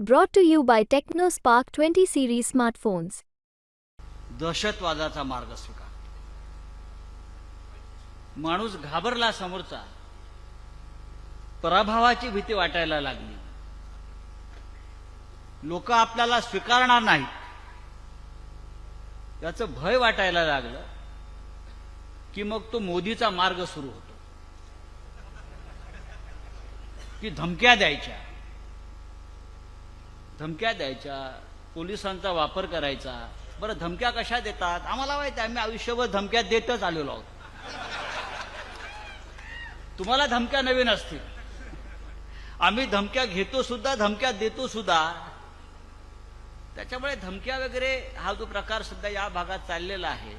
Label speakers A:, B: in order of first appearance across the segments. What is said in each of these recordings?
A: Brought to you by Tecno Spark twenty series smartphones
B: दहशतवादाचा मार्ग स्वीकार. माणूस घाबरला समोरचा पराभवाची भीती वाटायला लागली. लोक आपल्याला स्वीकारणार नाहीत. याचं भय वाटायला लागलं की मग तो मोदीचा मार्ग सुरू होतो. की धमक्या द्यायच्या. धमक्या द्यायच्या पोलिसांचा वापर करायचा. बरं धमक्या कशा देतात? आम्हाला माहिती आहे, आम्ही आयुष्यभर धमक्या देतच आलेलो आहोत. तुम्हाला धमक्या नवीन असतील. आम्ही धमक्या घेतो सुद्धा धमक्या देतो सुद्धा. त्याच्यामुळे धमक्या वगैरे हा जो प्रकार सुद्धा या भागात चाललेला आहे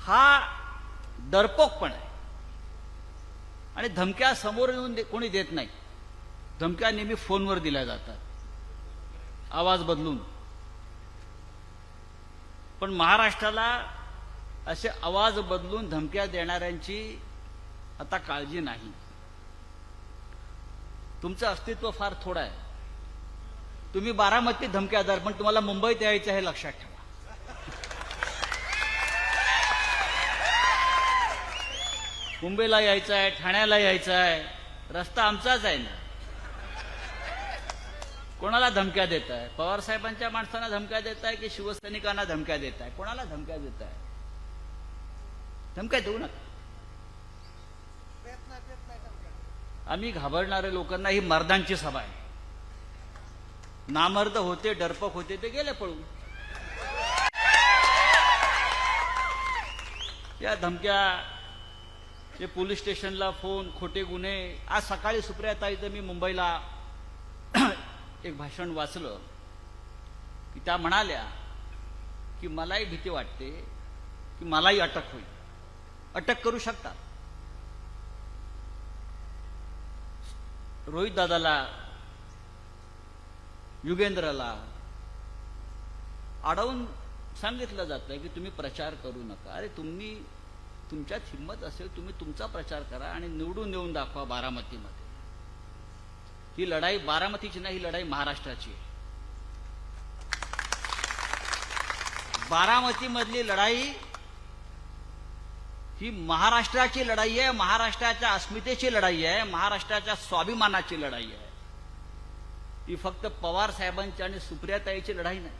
B: हा डरपोकपण आहे. आणि धमक्या समोर येऊन दे- कोणी देत नाही. धमक्या नेहमी फोनवर दिल्या जातात. आवाज बदलून. पण महाराष्ट्राला असे आवाज बदलून धमक्या देणाऱ्यांची आता काळजी नाही. तुमचं अस्तित्व फार थोडं आहे. तुम्ही बारामतीत धमक्यादार पण तुम्हाला मुंबईत यायचं हे लक्षात ठेवा. मुंबईला यायचं आहे ठाण्याला यायचं आहे रस्ता आमचाच आहे ना. कोणाला धमक्या देत आहे पवार साहेबांच्या माणसांना धमक्या देत आहे की शिवसैनिकांना धमक्या देत आहे कोणाला धमक्या देत आहे धमक्या देऊ नका. आम्ही घाबरणाऱ्या लोकांना ही मर्दांची सभा आहे. नामर्द होते डरपक होते ते गेले पळून. या धमक्या ते पोलीस स्टेशनला फोन खोटे गुन्हे आज सकाळी सुप्रियाताईचं मी मुंबईला एक भाषण वाचलं की त्या म्हणाल्या की मलाही भीती वाटते की मलाही अटक होईल. अटक करू शकता रोहित दादाला युगेंद्रला अडवून सांगितलं जातं की तुम्ही प्रचार करू नका. अरे तुम्ही तुमच्यात हिंमत असेल तुम्ही तुमचा प्रचार करा आणि निवडून येऊन दाखवा बारामतीमध्ये. ही लढाई बारामतीची नाही ही लढाई महाराष्ट्राची आहे. बारामतीमधली लढाई ही महाराष्ट्राची लढाई आहे महाराष्ट्राच्या अस्मितेची लढाई आहे महाराष्ट्राच्या स्वाभिमानाची लढाई आहे. ही फक्त पवार साहेबांची आणि सुप्रियाताईची लढाई नाही.